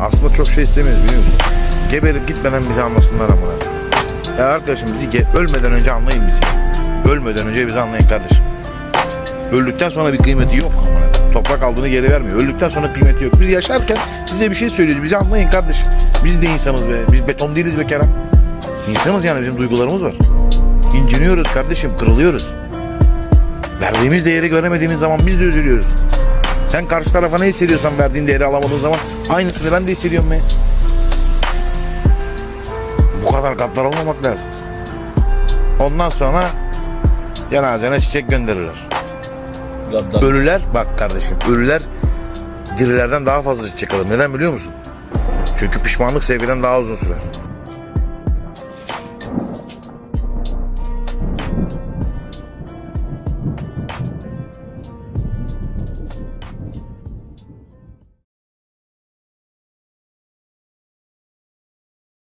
Aslında çok şey istemiyoruz biliyor musun? Geberip gitmeden bizi anlasınlar amına. Ya arkadaşım bizi ge- ölmeden önce anlayın bizi. Ölmeden önce bizi anlayın kardeşim. Öldükten sonra bir kıymeti yok amına. Toprak aldığını geri vermiyor. Öldükten sonra kıymeti yok. Biz yaşarken size bir şey söylüyoruz. Bizi anlayın kardeşim. Biz de insanız be. Biz beton değiliz be Kerem. İnsanız yani bizim duygularımız var. İnciniyoruz kardeşim, kırılıyoruz. Verdiğimiz değeri göremediğimiz zaman biz de üzülüyoruz. Sen karşı tarafa ne hissediyorsan verdiğin değeri alamadığın zaman aynısını ben de hissediyorum be. Bu kadar gaddar olmamak lazım. Ondan sonra cenazene çiçek gönderirler. Gaddar. Ölüler bak kardeşim ölüler dirilerden daha fazla çiçek alır. Neden biliyor musun? Çünkü pişmanlık sevgiden daha uzun sürer.